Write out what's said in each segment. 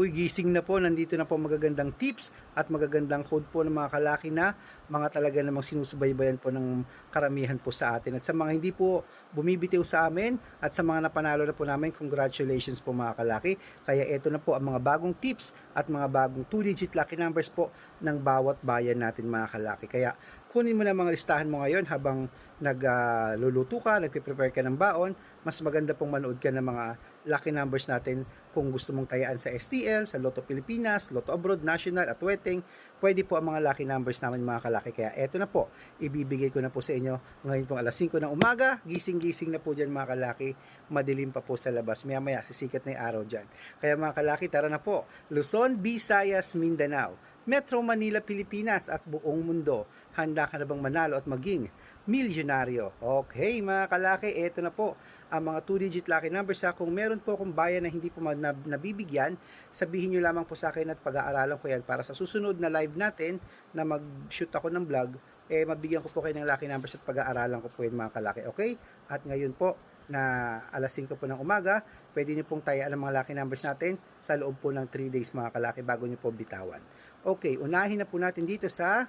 Uy, gising na po. Nandito na po magagandang tips at magagandang code po ng mga kalaki na mga talaga namang sinusubaybayan po ng karamihan po sa atin. At sa mga hindi po bumibitiw sa amin at sa mga napanalo na po namin, congratulations po mga kalaki. Kaya ito na po ang mga bagong tips at mga bagong 2-digit lucky numbers po ng bawat bayan natin mga kalaki. Kaya kunin mo na mga listahan mo ngayon habang nagluluto ka, nagpe-prepare ka ng baon, mas maganda pong manood ka ng mga lucky numbers natin kung gusto mong tayaan sa STL, sa Lotto Pilipinas, Lotto Abroad, National at Wedding, pwede po ang mga lucky numbers namin mga kalaki. Kaya eto na po, ibibigay ko na po sa inyo ngayon pong alas 5 ng umaga. Gising-gising na po dyan mga kalaki. Madilim pa po sa labas. Maya-maya, sisikat na yung araw dyan. Kaya mga kalaki, tara na po. Luzon, Visayas, Mindanao, Metro Manila, Pilipinas at buong mundo. Handa ka na bang manalo at maging milyonaryo? Okay mga kalaki, eto na po ang mga 2-digit lucky numbers sa kung meron po akong bayan na hindi po nabibigyan, sabihin nyo lamang po sa akin at pag-aaralan ko yan para sa susunod na live natin na mag-shoot ako ng vlog, eh mabigyan ko po kayo ng lucky numbers at pag-aaralan ko po yun mga kalaki. Okay? At ngayon po, na alas 5 po ng umaga, pwede nyo pong tayaan ang mga lucky numbers natin sa loob po ng 3 days mga kalaki bago nyo po bitawan. Okay, unahin na po natin dito sa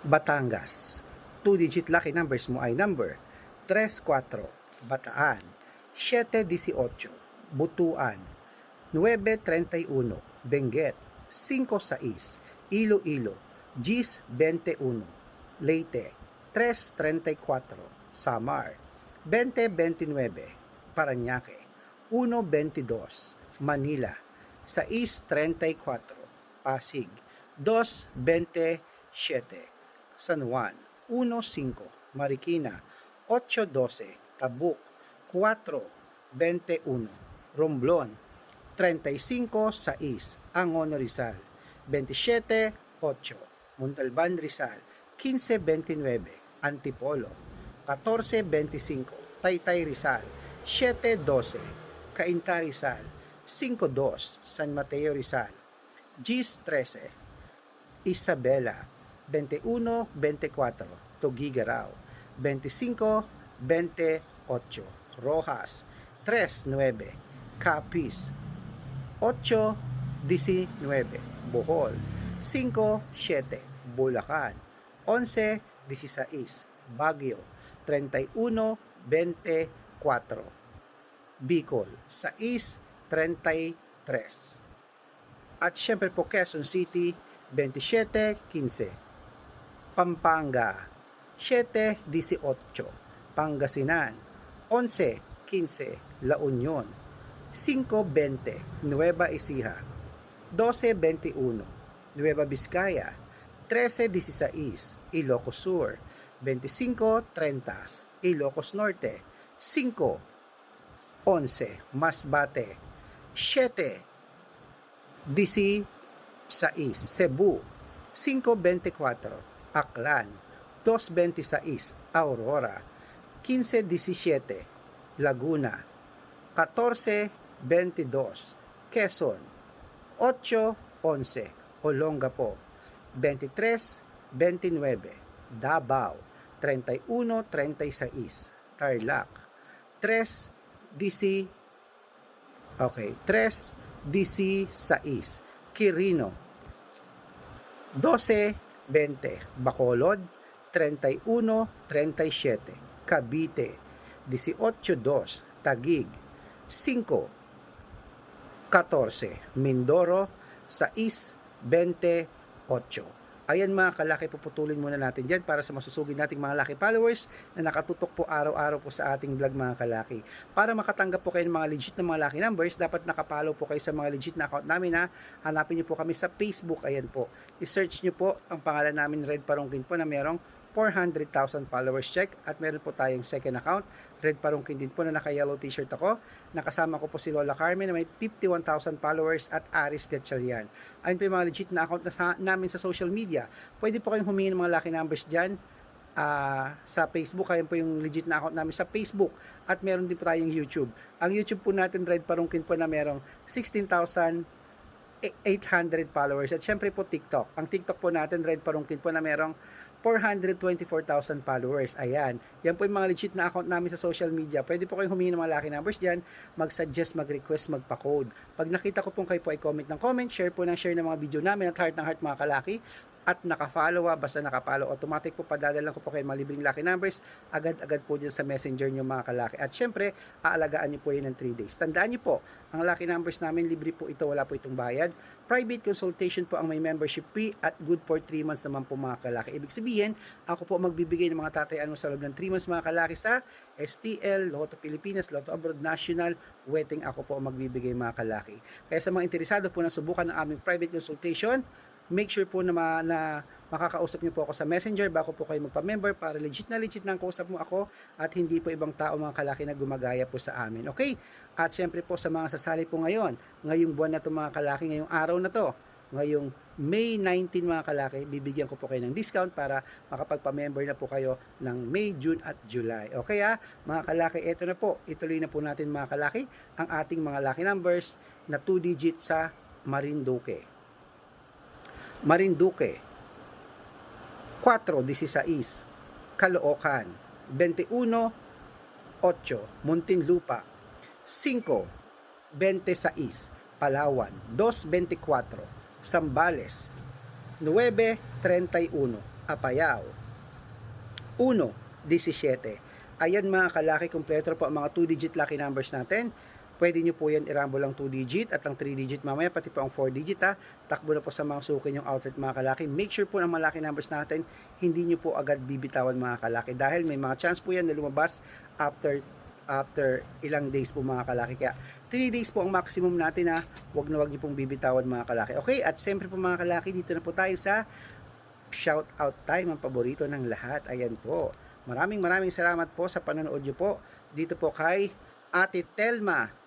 Batangas. 2-digit lucky numbers mo ay number 3-4, Bataan, 7-18, Butuan, 9-31, Benguet, 5-6, Iloilo, Gis 21, Leyte, 3-34, Samar, 20-29, Paranaque, 1-22, Manila, 6-34, Pasig, 2-27, San Juan, 1-5, Marikina, 8-12, Tabuk, 4-21, Romblon, 35-6, Angono Rizal, 27-8, Montalban Rizal, 15-29, Antipolo, 14-25, Taytay Rizal, 7-12, Cainta Rizal, 5-2, San Mateo Rizal, Gis 13, Isabela, 21-24, Tugigaraw, 25-28, Rojas, 3-9, Capiz, 8-19, Bohol, 5-7, Bulacan, 11-16, Baguio, 31-24, Bicol, 6-33. At syempre po Quezon City, 27-15. Pampanga, 7-18. Pangasinan, 11-15. La Union, 5-20. Nueva Ecija, 12-21. Nueva Vizcaya, 13-16. Ilocos Sur, 25-30. Ilocos Norte, 5-11. Masbate, 7 16 Cebu 524 Aklan 226 Aurora. 1517 Laguna. 1422 Quezon. 811 Olongapo. 23 29 Davao. 31 36 Tarlac. 3 DC Okay, 3 DC 6, Quirino, 12-20, Bacolod, 31-37, Cavite, 18-2, Tagig, 5-14, Mindoro, 6-28. Ayan mga kalaki, puputulin muna natin dyan para sa masusugid nating mga laki followers na nakatutok po araw-araw po sa ating vlog mga kalaki. Para makatanggap po kayo ng mga legit na mga laki numbers, dapat nakapollow po kayo sa mga legit na account namin ha. Hanapin nyo po kami sa Facebook, ayan po. I-search nyo po ang pangalan namin Red Parungkin po na merong 400,000 followers check at meron po tayong second account. Red Parungkin din po na naka-yellow t-shirt ako. Nakasama ko po si Lola Carmen na may 51,000 followers at Aris Gatchalian. Ayun po yung mga legit na account na sa, namin sa social media. Pwede po kayong humingi ng mga lucky numbers dyan ah, sa Facebook. Ayun po yung legit na account namin sa Facebook at meron din po tayong YouTube. Ang YouTube po natin Red Parungkin po na merong 16,000 800 followers at syempre po TikTok. Ang TikTok po natin Red Parungkin po na merong 424,000 followers. Ayan. Yan po yung mga legit na account namin sa social media. Pwede po kayong humingi ng mga lucky numbers dyan, mag-suggest, mag-request, magpa-code. Pag nakita ko pong kayo po ay comment ng comment, share po ng share ng mga video namin at heart ng heart mga kalaki at naka-follow ah, basta naka-follow automatic po padadalan ko po kayo mga libreng lucky numbers agad-agad po dyan sa messenger nyo mga kalaki. At syempre aalagaan nyo po yun ng 3 days. Tandaan nyo po ang lucky numbers namin libre po ito wala po itong bayad. Private consultation po ang may membership fee at good for 3 months naman po mga kalaki. Ibig sabihin ako po magbibigay ng mga tatay ano sa loob ng 3 months mga kalaki sa STL, Lotto Pilipinas, Lotto Abroad National, Wedding ako po ang magbibigay mga kalaki. Kaya sa mga interesado po na subukan ng aming private consultation, make sure po na, ma, na makakausap niyo po ako sa messenger bago po kayo magpa-member para legit na legit nang kausap mo ako at hindi po ibang tao mga kalaki na gumagaya po sa amin. Okay? At syempre po sa mga sasali po ngayon, ngayong buwan na to mga kalaki, ngayong araw na to, ngayong May 19 mga kalaki, bibigyan ko po kayo ng discount para makapagpa-member na po kayo ng May, June at July. Okay ha? Mga kalaki, eto na po. Ituloy na po natin mga kalaki ang ating mga lucky numbers na 2 digit sa Marinduque. Marinduque. 416 Caloocan. 21 8 Muntinlupa. 5 26 Palawan. 224 Sambales 931 Apayao. 1 17 Ayan mga kalaki, kumpleto po ang mga 2-digit lucky numbers natin. Pwede nyo po yan irambo lang 2 digit at lang 3 digit mamaya, pati po ang 4 digit ha. Takbo na po sa mga suki yung outlet mga kalaki. Make sure po na mga lucky numbers natin, hindi nyo po agad bibitawan mga kalaki. Dahil may mga chance po yan na lumabas after after ilang days po mga kalaki. Kaya 3 days po ang maximum natin ha. Huwag na huwag nyo pong bibitawan mga kalaki. Okay, at siyempre po mga kalaki, dito na po tayo sa shout out time, ang paborito ng lahat. Ayan po. Maraming maraming salamat po sa panonood nyo po. Dito po kay Ate Telma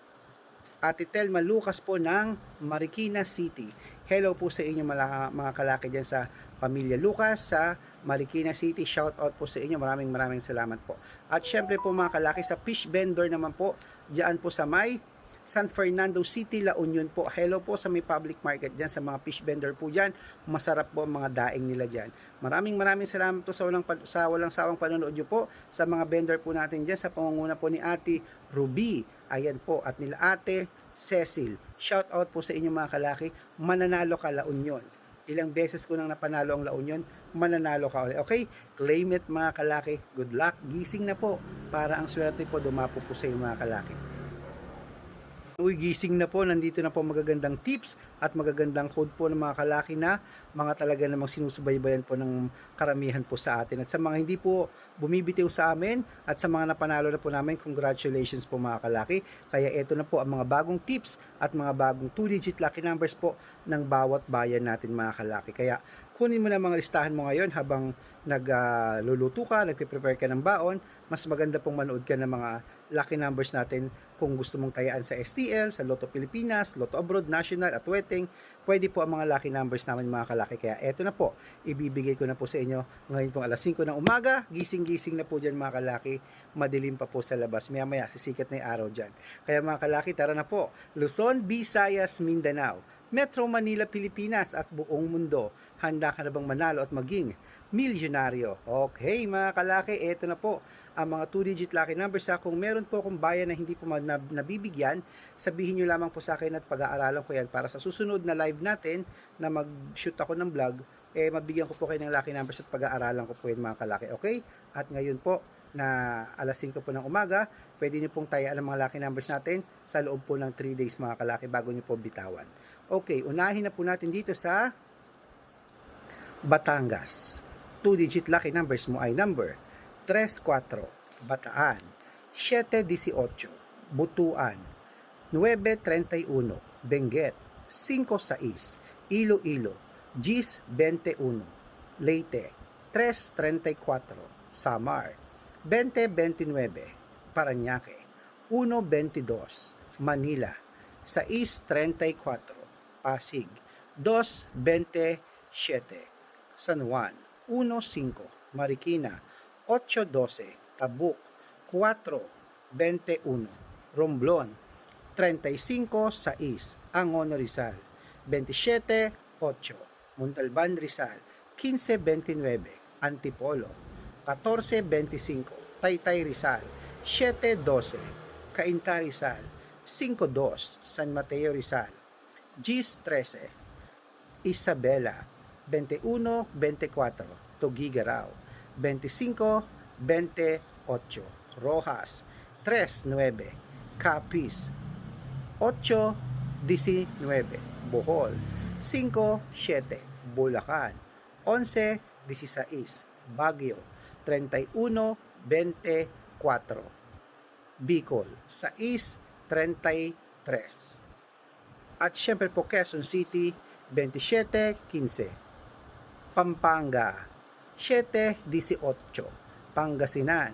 Ate Telma Lucas po ng Marikina City. Hello po sa inyo mga, mga kalaki dyan sa pamilya Lucas sa Marikina City. Shout out po sa inyo. Maraming maraming salamat po. At syempre po mga kalaki sa fish vendor naman po diyan po sa may San Fernando City, La Union po. Hello po sa may public market dyan, sa mga fish vendor po dyan. Masarap po ang mga daing nila dyan. Maraming maraming salamat po sa walang, sa walang sawang panonood nyo po sa mga vendor po natin dyan sa pangunguna po ni Ate Ruby. Ayan po, at nila Ate Cecil. Shout out po sa inyo mga kalaki. Mananalo ka La Union. Ilang beses ko nang napanalo ang La Union, mananalo ka ulit. Okay? Claim it mga kalaki. Good luck. Gising na po para ang swerte po dumapo po sa iyo mga kalaki. Uy, gising na po. Nandito na po magagandang tips at magagandang code po ng mga kalaki na mga talaga namang sinusubaybayan po ng karamihan po sa atin. At sa mga hindi po bumibitiw sa amin at sa mga napanalo na po namin, congratulations po mga kalaki. Kaya ito na po ang mga bagong tips at mga bagong 2-digit lucky numbers po ng bawat bayan natin mga kalaki. Kaya kunin mo na mga listahan mo ngayon habang nagluluto ka, nagpe-prepare ka ng baon, mas maganda pong manood ka ng mga lucky numbers natin kung gusto mong tayaan sa STL, sa Lotto Pilipinas, Lotto Abroad, National at Wedding, pwede po ang mga lucky numbers namin mga kalaki. Kaya eto na po, ibibigay ko na po sa inyo ngayon pong alas 5 ng umaga. Gising-gising na po dyan mga kalaki. Madilim pa po sa labas. Maya-maya, sisikat na yung araw dyan. Kaya mga kalaki, tara na po. Luzon, Visayas, Mindanao, Metro Manila, Pilipinas at buong mundo. Handa ka na bang manalo at maging milyonaryo? Okay mga kalaki, eto na po ang mga 2-digit lucky numbers sa kung meron po akong bayan na hindi po nab- nabibigyan, sabihin nyo lamang po sa akin at pag-aaralan ko yan para sa susunod na live natin na mag-shoot ako ng vlog, eh mabigyan ko po kayo ng lucky numbers at pag-aaralan ko po yan mga kalaki. Okay? At ngayon po, na alas 5 po ng umaga, pwede nyo pong tayaan ang mga lucky numbers natin sa loob po ng 3 days mga kalaki bago nyo po bitawan. Okay, unahin na po natin dito sa Batangas. 2-digit lucky numbers mo ay number 3-4, Bataan, 7-18, Butuan, 9-31, Benguet, 5-6, Iloilo, Gis 21, Leyte, 3-34, Samar, 20-29, Paranaque, 1-22, Manila, 6-34, Pasig, 2-27, San Juan, 1-5, Marikina, 8.12, Tabuk, 4.21, Romblon, 35.6, Angono Rizal, 27.8, Montalban Rizal, 15.29, Antipolo. 14.25, Taytay Rizal. 7.12, Cainta Rizal. 5.2, San Mateo Rizal. Gis 13, Isabela. 21.24, Tugigaraw. 25.28, Rojas. 3.9, Capiz. 8.19, Bohol. 5.7, Bulacan. 11.16, Baguio. 31.24, Bicol. 6.33. At syempre po Quezon City, 27.15. Pampanga, 7.18. Pangasinan,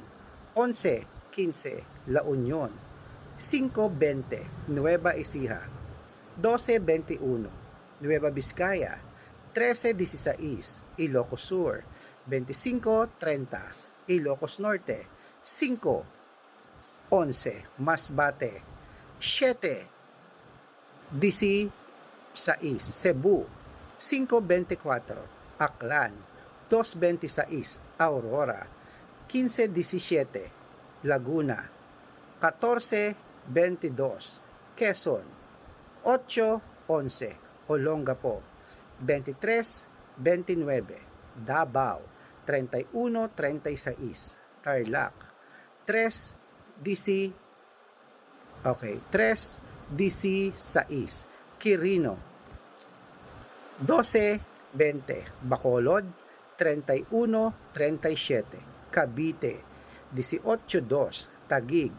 11.15. La Union, 5.20. Nueva Ecija, 12.21. Nueva Vizcaya, 13.16. Ilocos Sur, 25.30. Ilocos Norte, 5.11. Masbate, 7. DC 6, Cebu, 5.24, Aklan, 2.26, Aurora, 15.17, Laguna, 14.22, Quezon, 8.11, Olongapo, 23.29, Davao, 31.36, Tarlac, 3 DC, okay, 3 DC 6, Quirino, 12.20, Bacolod, 31.37, Cavite, 18.2, Tagig,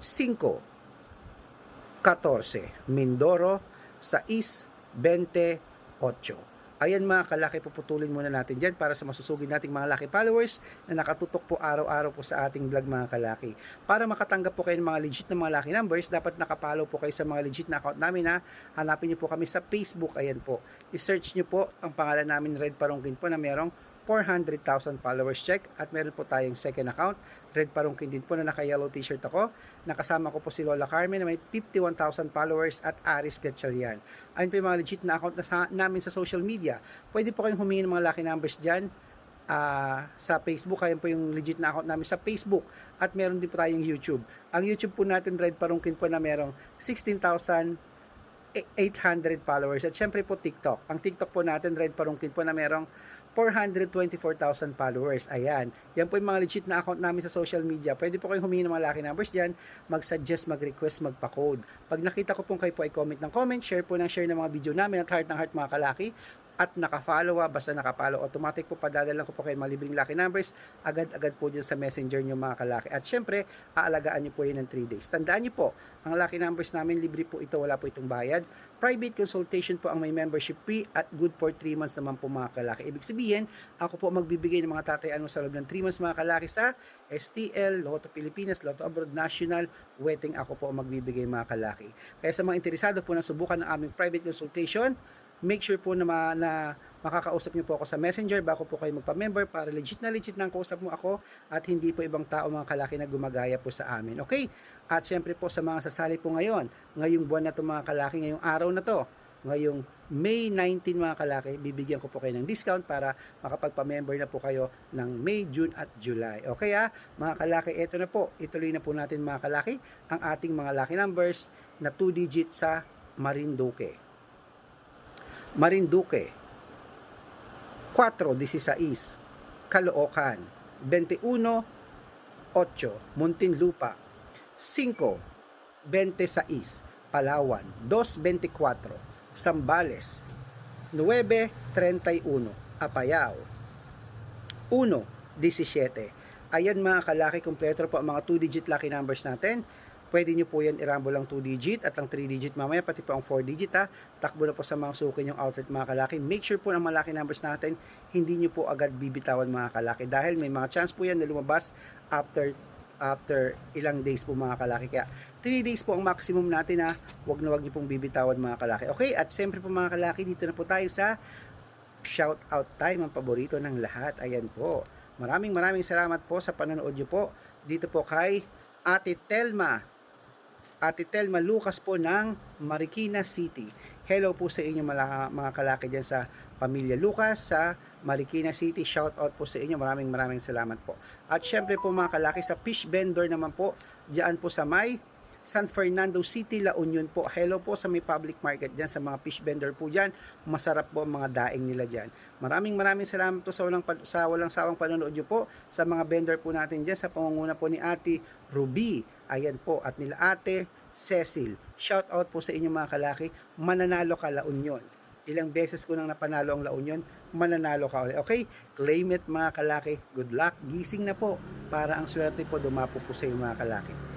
5.14, Mindoro, 6.28. Ayan mga kalaki, puputulin muna natin dyan para sa masusugid nating mga laki followers na nakatutok po araw-araw po sa ating vlog mga kalaki. Para makatanggap po kayo ng mga legit na mga laki numbers, dapat nakapollow po kayo sa mga legit na account namin ha. Hanapin niyo po kami sa Facebook, ayan po. I-search niyo po ang pangalan namin Red Parungkin po na merong 400,000 followers check at meron po tayong second account. Red Parungkin din po na naka-yellow t-shirt ako. Nakasama ko po si Lola Carmen na may 51,000 followers at Aris Gatchalian. Ayun po yung mga legit na account na sa, namin sa social media. Pwede po kayong humingi ng mga lucky numbers dyan ah, sa Facebook. Ayun po yung legit na account namin sa Facebook. At meron din po tayong YouTube. Ang YouTube po natin Red Parungkin po na merong 16,000 800 followers. At syempre po TikTok. Ang TikTok po natin, Red Parungkin po na merong 424,000 followers. Ayan. Yan po yung mga legit na account namin sa social media. Pwede po kayong humingi ng mga lucky numbers dyan, mag-suggest, mag-request, magpa-code. Pag nakita ko pong kayo po ay comment ng comment, share po ng share ng mga video namin at heart ng heart mga kalaki. At naka-follow ah, basta naka-follow automatic po padadalan ko po kayo mga libreng lucky numbers agad-agad po dyan sa messenger nyo mga kalaki. At syempre aalagaan nyo po yun ng 3 days. Tandaan nyo po ang lucky numbers namin libre po ito wala po itong bayad. Private consultation po ang may membership fee at good for 3 months naman po mga kalaki. Ibig sabihin ako po magbibigay ng mga tatayaan mo sa loob ng 3 months mga kalaki sa STL, Lotto Pilipinas, Lotto Abroad National, Wedding. Ako po magbibigay mga kalaki kaya sa mga interesado po na subukan ng aming private consultation make sure po na, ma, na makakausap niyo po ako sa messenger bago po kayo magpa-member para legit na legit na ang kausap mo ako at hindi po ibang tao mga kalaki na gumagaya po sa amin. Okay? At syempre po sa mga sasali po ngayon, ngayong buwan na to mga kalaki, ngayong araw na to, ngayong May 19 mga kalaki, bibigyan ko po kayo ng discount para makapagpa-member na po kayo ng May, June at July. Okay ha? Mga kalaki, ito na po. Ituloy na po natin mga kalaki ang ating mga lucky numbers na 2 digit sa Marinduque. Marinduque 4.16 Caloocan 21.8 Muntinlupa 5.26 Palawan 2.24 Sambales 9.31 Apayao 1.17 Ayan mga kalaki kompleto po ang mga 2 digit lucky numbers natin pwede nyo po yan irambo lang 2 digit at ang 3 digit mamaya, pati po ang 4 digit ha. Takbo na po sa mga sukin yung outlet mga kalaki. Make sure po ang malaki numbers natin, hindi nyo po agad bibitawan mga kalaki dahil may mga chance po yan na lumabas after after ilang days po mga kalaki. Kaya 3 days po ang maximum natin ha. Huwag na huwag nyo pong bibitawan mga kalaki. Okay, at siyempre po mga kalaki, dito na po tayo sa shout out time, ang paborito ng lahat. Ayan po. Maraming maraming salamat po sa panonood nyo po. Dito po kay Ate Telma Ate Telma Lucas po ng Marikina City. Hello po sa inyo mga, mga kalaki dyan sa Pamilya Lucas sa Marikina City. Shout out po sa inyo. Maraming maraming salamat po. At syempre po mga kalaki sa fish vendor naman po diyan po sa may San Fernando City, La Union po. Hello po sa may public market dyan, sa mga fish vendor po dyan. Masarap po ang mga daing nila dyan. Maraming maraming salamat po sa walang, sa walang sawang panonood nyo po sa mga vendor po natin dyan sa pangunguna po ni Ate Ruby. Ayan po, at nila Ate Cecil. Shout out po sa inyo mga kalaki. Mananalo ka La Union. Ilang beses ko nang napanalo ang La Union, mananalo ka ulit. Okay? Claim it mga kalaki. Good luck. Gising na po para ang swerte po dumapo po sa iyo mga kalaki.